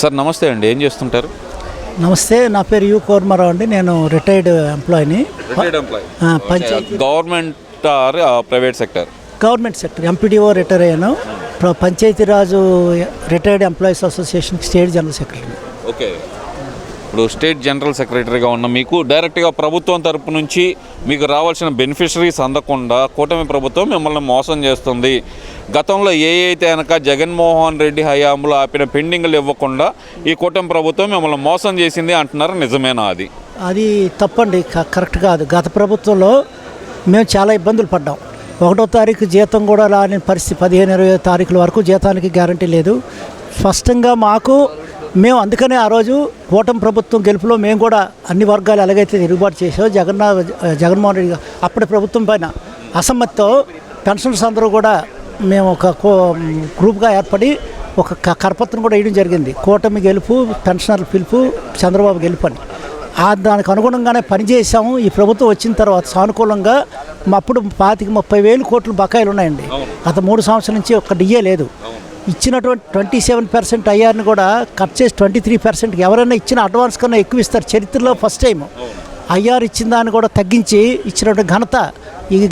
Sir నమస్తే అండి. ఏం చేస్తుంటారు? నమస్తే నా పేరు యు కోర్మారావు అండి. నేను retired ఎంప్లాయీని panchayat. Government or private sector government sector MPDO retire అయ్యాను. Panchayati Raj retired employees association state general secretary okay ఇప్పుడు స్టేట్ జనరల్ సెక్రటరీగా ఉన్న మీకు డైరెక్ట్గా ప్రభుత్వం తరపు నుంచి మీకు రావాల్సిన బెనిఫిషరీస్ అందకుండా కూటమి ప్రభుత్వం మిమ్మల్ని మోసం చేస్తుంది. గతంలో ఏ అయితే కనుక జగన్మోహన్ రెడ్డి హయాంలో ఆపిన పెండింగ్లు ఇవ్వకుండా ఈ కూటమి ప్రభుత్వం మిమ్మల్ని మోసం చేసింది అంటున్నారు. నిజమేనా అది? అది తప్పండి. క- కరెక్ట్ కాదు. గత ప్రభుత్వంలో మేము చాలా ఇబ్బందులు పడ్డాం. ఒకటో తారీఖు జీతం కూడా రాని పరిస్థితి పదిహేను ఇరవై తారీఖుల వరకు జీతానికి గ్యారంటీ లేదు. స్పష్టంగా మాకు మేము అందుకనే ఆ రోజు కూటమి ప్రభుత్వం గెలుపులో మేము కూడా అన్ని వర్గాలు ఎలాగైతే తిరుగుబాటు చేసామో జగన్ జగన్మోహన్ రెడ్డి గారు అప్పటి ప్రభుత్వం పైన అసమ్మతితో పెన్షనర్స్ అందరూ కూడా మేము ఒక గ్రూప్గా ఏర్పడి ఒక కరపత్రం కూడా వేయడం జరిగింది. కూటమి గెలుపు పెన్షనర్ల పిలుపు చంద్రబాబు గెలుపు అని. ఆ దానికి అనుగుణంగానే పనిచేసాము ఈ ప్రభుత్వం వచ్చిన తర్వాత సానుకూలంగా మా అప్పుడు పాతిక ముప్పై వేలు కోట్లు బకాయిలు ఉన్నాయండి. గత మూడు సంవత్సరాల నుంచి ఒక్క డిఏ లేదు. ఇచ్చినటువంటి ట్వంటీ సెవెన్ పర్సెంట్ ఐఆర్ని కూడా కట్ చేసి ట్వంటీ త్రీ పర్సెంట్కి ఎవరైనా ఇచ్చిన అడ్వాన్స్ కన్నా ఎక్కువ ఇస్తారు. చరిత్రలో ఫస్ట్ టైం ఐఆర్ ఇచ్చిన దాన్ని కూడా తగ్గించి ఇచ్చినటువంటి ఘనత ఈ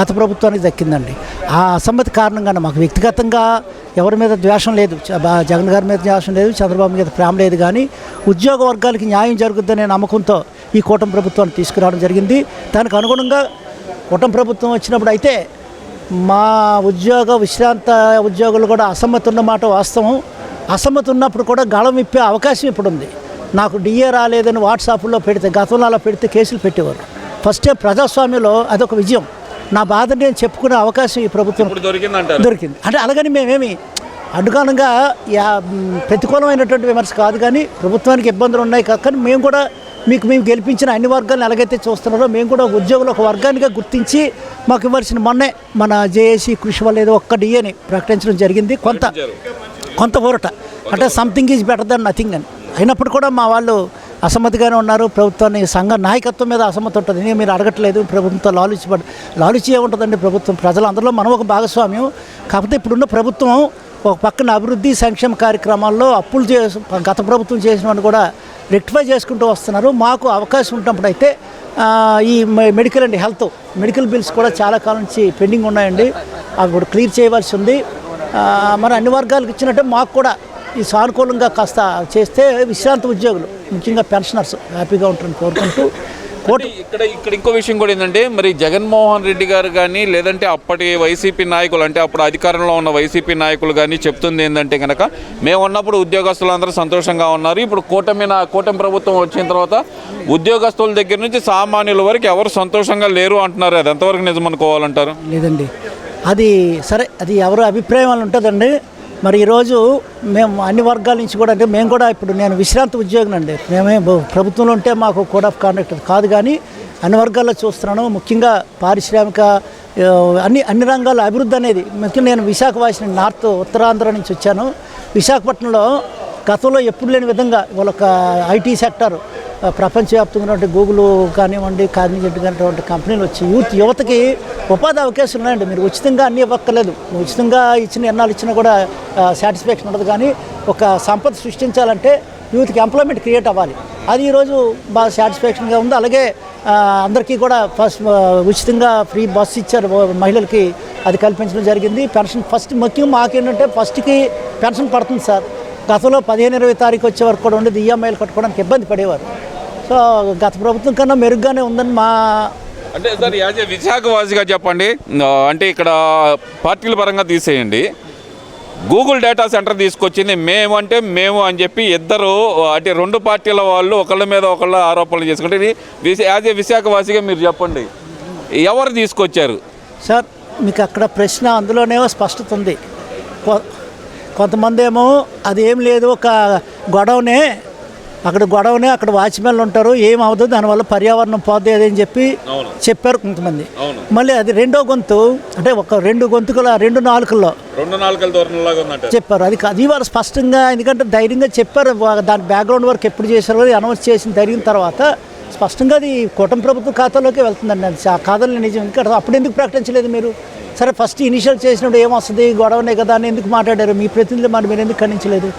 గత ప్రభుత్వానికి దక్కిందండి. ఆ అసమ్మతి కారణంగానే మాకు వ్యక్తిగతంగా ఎవరి మీద ద్వేషం లేదు. బా- జగన్ గారి మీద ద్వేషం లేదు చంద్రబాబు మీద ప్రేమ లేదు కానీ ఉద్యోగ వర్గాలకి న్యాయం జరుగుద్దనే నమ్మకంతో ఈ కూటమి ప్రభుత్వాన్ని తీసుకురావడం జరిగింది. దానికి అనుగుణంగా కూటమి ప్రభుత్వం వచ్చినప్పుడు అయితే మా ఉద్యోగ విశ్రాంత ఉద్యోగులు కూడా అసమ్మతి ఉన్నమాట వాస్తవం. అసమ్మతి ఉన్నప్పుడు కూడా గళం ఇప్పే అవకాశం ఇప్పుడు ఉంది నాకు డిఏ రాలేదని వాట్సాప్లో పెడితే గతంలో అలా పెడితే కేసులు పెట్టేవారు. ఫస్ట్ ప్రజాస్వామ్యంలో అదొక విజయం. నా బాధ నేను చెప్పుకునే అవకాశం ఈ ప్రభుత్వం దొరికింది. అంటే అలాగని మేమేమి అడ్డుకాలంగా ప్రతికూలమైనటువంటి విమర్శ కాదు కానీ ప్రభుత్వానికి ఇబ్బందులు ఉన్నాయి కానీ మేము కూడా మీకు మేము గెలిపించిన అన్ని వర్గాలను ఎలాగైతే చూస్తున్నారో మేము కూడా ఉద్యోగులు ఒక వర్గానిగా గుర్తించి మాకు ఇవ్వాల్సిన మొన్నే మన జేఏసీ కృషి వల్ల ఏదో ఒక్క డిఏని ప్రకటించడం జరిగింది. కొంత కొంత ఊరట. అంటే something is better than nothing అని. అయినప్పుడు కూడా మా వాళ్ళు అసమ్మతిగానే ఉన్నారు. ప్రభుత్వాన్ని సంఘ నాయకత్వం మీద అసమ్మతి ఉంటుంది. నేను మీరు అడగట్లేదు. ప్రభుత్వంతో లాలుచి పడ లాలుచి ఏముంటుందండి ప్రభుత్వం? ప్రజలందరిలో మనం ఒక భాగస్వామ్యం. కాకపోతే ఇప్పుడున్న ప్రభుత్వం ఒక పక్కన అభివృద్ధి సంక్షేమ కార్యక్రమాల్లో అప్పులు చే గత ప్రభుత్వం చేసిన కూడా రెక్టిఫై చేసుకుంటూ వస్తున్నారు. మాకు అవకాశం ఉన్నప్పుడు అయితే ఈ medical and health medical bills కూడా చాలా కాలం నుంచి పెండింగ్ ఉన్నాయండి. అవి కూడా క్లియర్ చేయవలసి ఉంది. మన మరి అన్ని వర్గాలకు ఇచ్చినట్టే మాకు కూడా ఈ సానుకూలంగా కాస్త చేస్తే విశ్రాంతి ఉద్యోగులు ముఖ్యంగా పెన్షనర్స్ హ్యాపీగా ఉంటారని కోరుకుంటూ కోటి అంటే ఇక్కడ ఇక్కడ ఇంకో విషయం కూడా ఏంటంటే మరి జగన్మోహన్ రెడ్డి గారు కానీ లేదంటే అప్పటి వైసీపీ నాయకులు అంటే అప్పుడు అధికారంలో ఉన్న వైసీపీ నాయకులు కానీ చెప్తుంది ఏంటంటే కనుక మేము ఉన్నప్పుడు ఉద్యోగస్తులందరూ సంతోషంగా ఉన్నారు. ఇప్పుడు కూటమి కూటమి ప్రభుత్వం వచ్చిన తర్వాత ఉద్యోగస్తుల దగ్గర నుంచి సామాన్యుల వరకు ఎవరు సంతోషంగా లేరు అంటున్నారు. అది ఎంతవరకు నిజం అనుకోవాలంటారు లేదండి. అది సరే అది ఎవరు అభిప్రాయం అని ఉంటుందండి. మరి ఈరోజు మేము అన్ని వర్గాల నుంచి కూడా అంటే మేము కూడా ఇప్పుడు నేను విశ్రాంతి ఉద్యోగిని అండి. మేమే ప్రభుత్వంలో ఉంటే మాకు కోడ్ ఆఫ్ కాండక్ట్ కాదు కానీ అన్ని వర్గాల్లో చూస్తున్నాను. ముఖ్యంగా పారిశ్రామిక అన్ని అన్ని రంగాల అభివృద్ధి అనేది ముఖ్యంగా నేను విశాఖ వాసిన నార్త్ ఉత్తరాంధ్ర నుంచి వచ్చాను. విశాఖపట్నంలో గతంలో ఎప్పుడు లేని విధంగా వాళ్ళొక ఐటీ సెక్టర్ ప్రపంచవ్యాప్తంగా ఉన్నటువంటి గూగుల్ కానివ్వండి కాగ్నిజెంట్ కానిటువంటి కంపెనీలు వచ్చి యూత్ యువతకి ఉపాధి అవకాశాలు ఉన్నాయండి. మీరు ఉచితంగా అన్నీ ఇవ్వక్కర్లేదు. ఉచితంగా ఇచ్చిన ఎన్నాళ్ళు ఇచ్చినా కూడా సాటిస్ఫాక్షన్ ఉండదు. కానీ ఒక సంపద సృష్టించాలంటే యూత్కి ఎంప్లాయ్మెంట్ క్రియేట్ అవ్వాలి. అది ఈరోజు బాగా సాటిస్ఫాక్షన్గా ఉంది. అలాగే అందరికీ కూడా ఫస్ట్ ఉచితంగా ఫ్రీ బస్సు ఇచ్చారు మహిళలకి. అది కల్పించడం జరిగింది. పెన్షన్ ఫస్ట్ ముఖ్యం మాకేంటంటే ఫస్ట్కి పెన్షన్ పడుతుంది సార్. గతంలో పదిహేను ఇరవై తారీఖు వచ్చే వరకు కూడా ఉండేది. ఈఎంఐలు కట్టుకోవడానికి ఇబ్బంది పడేవారు. సో గత ప్రభుత్వం కన్నా మెరుగ్గానే ఉందని మా అంటే సార్ యాజ్ ఏ విశాఖవాసిగా చెప్పండి అంటే ఇక్కడ పార్టీల పరంగా తీసేయండి. గూగుల్ డేటా సెంటర్ తీసుకొచ్చింది మేము అంటే మేము అని చెప్పి ఇద్దరు అంటే రెండు పార్టీల వాళ్ళు ఒకళ్ళ మీద ఒకళ్ళ ఆరోపణలు చేసుకుంటే యాజ్ ఏ విశాఖవాసిగా మీరు చెప్పండి. ఎవరు తీసుకొచ్చారు? సార్ మీకు అక్కడ ప్రశ్న అందులోనేమో స్పష్టత ఉంది. కొ- కొంతమంది ఏమో అది ఏం లేదు ఒక గొడవనే అక్కడ గొడవనే అక్కడ వాచ్మెన్లు ఉంటారు ఏం అవ్వదు దానివల్ల పర్యావరణం పోద్ది అది అని చెప్పి. చెప్పారు కొంతమంది. మళ్ళీ అది రెండో గొంతు అంటే ఒక రెండు గొంతుకుల రెండు నాలుకల్లో రెండు దూరంలాగా ఉందంట. చెప్పారు. అది అది వారు స్పష్టంగా ఎందుకంటే ధైర్యంగా చెప్పారు. దాని బ్యాక్గ్రౌండ్ వర్క్ ఎప్పుడు చేశారో అనౌన్స్ చేసిన జరిగిన తర్వాత స్పష్టంగా అది కూటమి ప్రభుత్వం ఖాతాలోకి వెళ్తుందండి. అది ఆ కాదని నిజం. ఇంకా అప్పుడు ఎందుకు ప్రకటించలేదు మీరు? సరే ఫస్ట్ ఇనిషియల్ చేసినప్పుడు ఏమొస్తుంది? గొడవనే కదా అని ఎందుకు మాట్లాడారు? మీ ప్రతినిధులు మరి మీరు ఎందుకు ఖండించలేదు?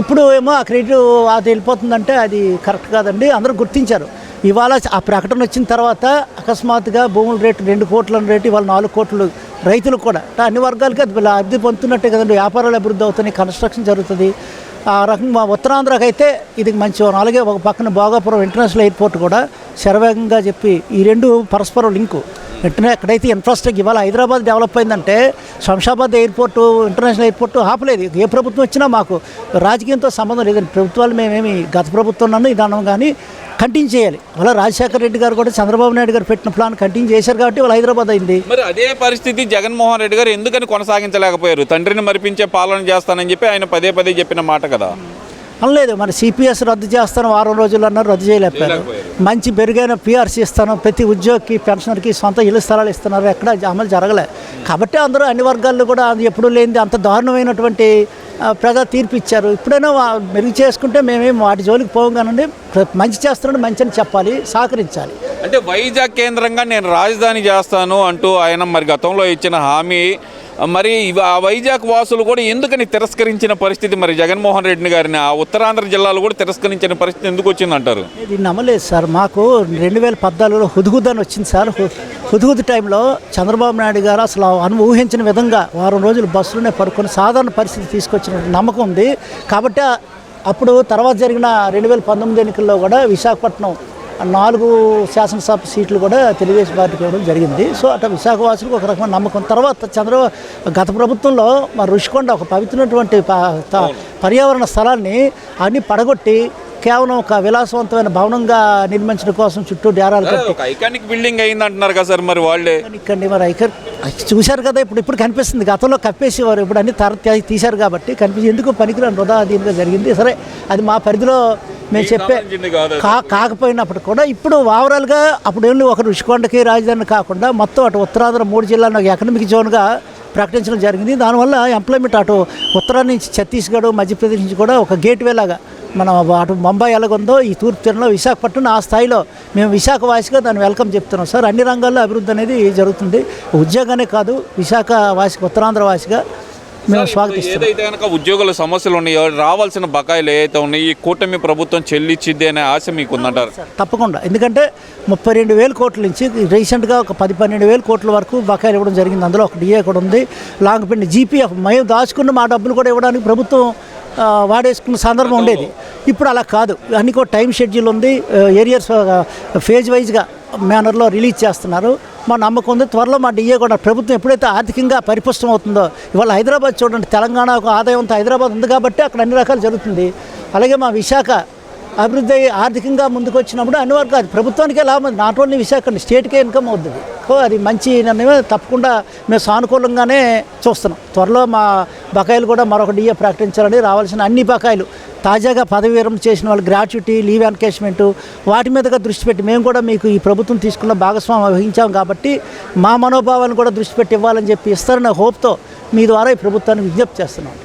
ఇప్పుడు ఏమో ఆ క్రెడిట్ అది వెళ్ళిపోతుందంటే అది కరెక్ట్ కాదండి. అందరూ గుర్తించారు. ఇవాళ ఆ ప్రకటన వచ్చిన తర్వాత అకస్మాత్తుగా భూముల రేటు రెండు కోట్ల రేటు ఇవాళ నాలుగు కోట్లు రైతులకు కూడా అన్ని వర్గాలకి అది అభివృద్ధి పొందుతున్నట్టే కదండి. వ్యాపారాలు అభివృద్ధి అవుతున్నాయి కన్స్ట్రక్షన్ జరుగుతుంది. ఆ రకంగా ఉత్తరాంధ్రకి అయితే ఇది మంచి అలాగే నాలుగే ఒక పక్కన భోగాపురం ఇంటర్నేషనల్ ఎయిర్పోర్ట్ కూడా శరవేగంగా చెప్పి ఈ రెండు పరస్పరం లింకు. వెంటనే ఎక్కడైతే ఇన్ఫ్రాస్ట్రక్చర్ ఇవాళ హైదరాబాద్ డెవలప్ అయిందంటే శంషాబాద్ ఎయిర్పోర్టు ఇంటర్నేషనల్ ఎయిర్పోర్టు ఆపలేదు. ఏ ప్రభుత్వం వచ్చినా మాకు రాజకీయంతో సంబంధం లేదండి ప్రభుత్వాలు మేమేమి గత ప్రభుత్వం నన్ను ఇదానం కానీ కంటిన్యూ చేయాలి. అలా రాజశేఖర రెడ్డి గారు కూడా చంద్రబాబు నాయుడు గారు పెట్టిన ప్లాన్ కంటిన్యూ చేశారు కాబట్టి వాళ్ళు హైదరాబాద్ అయింది. మరి అదే పరిస్థితి జగన్మోహన్ రెడ్డి గారు ఎందుకని కొనసాగించలేకపోయారు? తండ్రిని మరిపించే పాలన చేస్తానని చెప్పి ఆయన పదే పదే చెప్పిన మాట కదా. అనలేదు మరి సిపిఎస్ రద్దు చేస్తాను వారం రోజులు అన్నారు రద్దు చేయలేకపోయారు. మంచి మెరుగైన పిఆర్సీ ఇస్తాను ప్రతి ఉద్యోగికి పెన్షనర్కి సొంత ఇల్లు స్థలాలు ఇస్తున్నారు ఎక్కడ అమలు జరగలే. కాబట్టి అందరూ అన్ని వర్గాల్లో కూడా అది ఎప్పుడూ లేనిది అంత దారుణమైనటువంటి ప్రజా తీర్పు ఇచ్చారు. ఇప్పుడైనా మెరుగు చేసుకుంటే మేమేం వాటి జోలికి పోం కానండి ప్ర- మంచి చేస్తున్నాడు మంచి అని చెప్పాలి సహకరించాలి. అంటే వైజాగ్ కేంద్రంగా నేను రాజధాని చేస్తాను అంటూ ఆయన మరి గతంలో ఇచ్చిన హామీ మరి ఆ వైజాగ్ వాసులు కూడా ఎందుకని తిరస్కరించిన పరిస్థితి? మరి జగన్మోహన్ రెడ్డి గారిని ఆ ఉత్తరాంధ్ర జిల్లాలు కూడా తిరస్కరించిన పరిస్థితి ఎందుకు వచ్చిందంటారు ఇది నమ్మలేదు సార్. మాకు రెండు వేల పద్నాలుగులో హుదుహుద్ అని వచ్చింది సార్. హు- టైంలో చంద్రబాబు నాయుడు గారు అసలు అను ఊహించిన విధంగా వారం రోజులు బస్సులోనే పడుకొని సాధారణ పరిస్థితి తీసుకొచ్చిన నమ్మకం ఉంది. కాబట్టి అప్పుడు తర్వాత జరిగిన రెండు వేల పంతొమ్మిది ఎన్నికల్లో కూడా విశాఖపట్నం నాలుగు శాసనసభ సీట్లు కూడా తెలుగుదేశం పార్టీకి ఇవ్వడం జరిగింది. సో అట్లా విశాఖవాసులకు ఒక రకమైన నమ్మకం. తర్వాత చంద్రబాబు గత ప్రభుత్వంలో మా రుషికొండ ఒక పవిత్రమైనటువంటి పర్యావరణ స్థలాన్ని అన్ని పడగొట్టి కేవలం ఒక విలాసవంతమైన భవనంగా నిర్మించడం కోసం చుట్టూ డేరాలు కట్టి ఐకానిక్ బిల్డింగ్ అయింది అంటున్నారు కదా సార్ మరి వాళ్ళే. ఇక్కడ మరి ఐకర్ చూశారు కదా ఇప్పుడు ఇప్పుడు కనిపిస్తుంది. గతంలో కప్పేసేవారు ఇప్పుడు అన్ని తర తీశారు కాబట్టి కనిపించి ఎందుకు పనికిరాని వృధా దీనిగా జరిగింది. సరే అది మా పరిధిలో మేము చెప్పే. కా కాకపోయినప్పుడు కూడా ఇప్పుడు ఓవరాల్గా అప్పుడు ఏమి ఒక రుషికొండకి రాజధాని కాకుండా మొత్తం అటు ఉత్తరాంధ్ర మూడు జిల్లాలను ఒక ఎకనమిక్ జోన్గా ప్రకటించడం జరిగింది. దానివల్ల ఎంప్లాయ్మెంట్ అటు ఉత్తరాది నుంచి ఛత్తీస్గఢ్ మధ్యప్రదేశ్ నుంచి కూడా ఒక గేట్వే లాగా మనం అటు ముంబై ఎలాగుందో ఈ తూర్పు తీరంలో విశాఖపట్నం ఆ స్థాయిలో మేము విశాఖ వాసిగా దాన్ని వెల్కమ్ చెప్తున్నాం. సార్ అన్ని రంగాల్లో అభివృద్ధి అనేది జరుగుతుంది. ఉద్యోగానే కాదు విశాఖ వాసిగా ఉత్తరాంధ్ర వాసిగా మేము ఏదైతే కనుక ఉద్యోగుల సమస్యలు ఉన్నాయో రావాల్సిన బకాయిలు ఏవైతే ఉన్నాయో ఈ కూటమి ప్రభుత్వం చెల్లించిద్ది అనే ఆశ మీకు ఉందంటారు సార్ తప్పకుండా. ఎందుకంటే ముప్పై రెండు వేల కోట్ల నుంచి రీసెంట్గా ఒక పది పన్నెండు వేల కోట్ల వరకు బకాయిలు ఇవ్వడం జరిగింది. అందులో ఒక డిఏ కూడా ఉంది. లాంగ్ పిన్ జీపీఎఫ్ మేము దాచుకున్న మా డబ్బులు కూడా ఇవ్వడానికి ప్రభుత్వం వాడేసుకున్న సందర్భం ఉండేది. ఇప్పుడు అలా కాదు. అన్ని కూడా టైం షెడ్యూల్ ఉంది. ఏరియర్స్ ఫేజ్ వైజ్గా మేనర్లో రిలీజ్ చేస్తున్నారు. మా నమ్మకం ఉంది. త్వరలో మా డిఏ కూడా ప్రభుత్వం ఎప్పుడైతే ఆర్థికంగా పరిపుష్టం అవుతుందో ఇవాళ హైదరాబాద్ చూడండి తెలంగాణ ఒక అంతా హైదరాబాద్ ఉంది కాబట్టి అక్కడ అన్ని రకాలు జరుగుతుంది. అలాగే మా విశాఖ అభివృద్ధి ఆర్థికంగా ముందుకు వచ్చినప్పుడు అన్ని వర్గాలు ప్రభుత్వానికే లాభం. నాట్ ఓన్లీ విశాఖ స్టేట్కే ఇన్కమ్ అవుతుంది సో అది మంచి నిర్ణయమే తప్పకుండా మేము సానుకూలంగానే చూస్తున్నాం. త్వరలో మా బకాయిలు కూడా మరొక డిఏ ప్రకటించాలని రావాల్సిన అన్ని బకాయిలు తాజాగా పదవి విరమణ చేసిన వాళ్ళు గ్రాట్యుటీ లీవ్ ఎన్కేష్మెంటు వాటి మీదుగా దృష్టి పెట్టి మేము కూడా మీకు ఈ ప్రభుత్వం తీసుకున్న భాగస్వామ్యం వహించాం కాబట్టి మా మనోభావాలను కూడా దృష్టి పెట్టి ఇవ్వాలని చెప్పి ఇస్తారనే హోప్తో మీ ద్వారా ఈ ప్రభుత్వాన్ని విజ్ఞప్తి చేస్తున్నాం.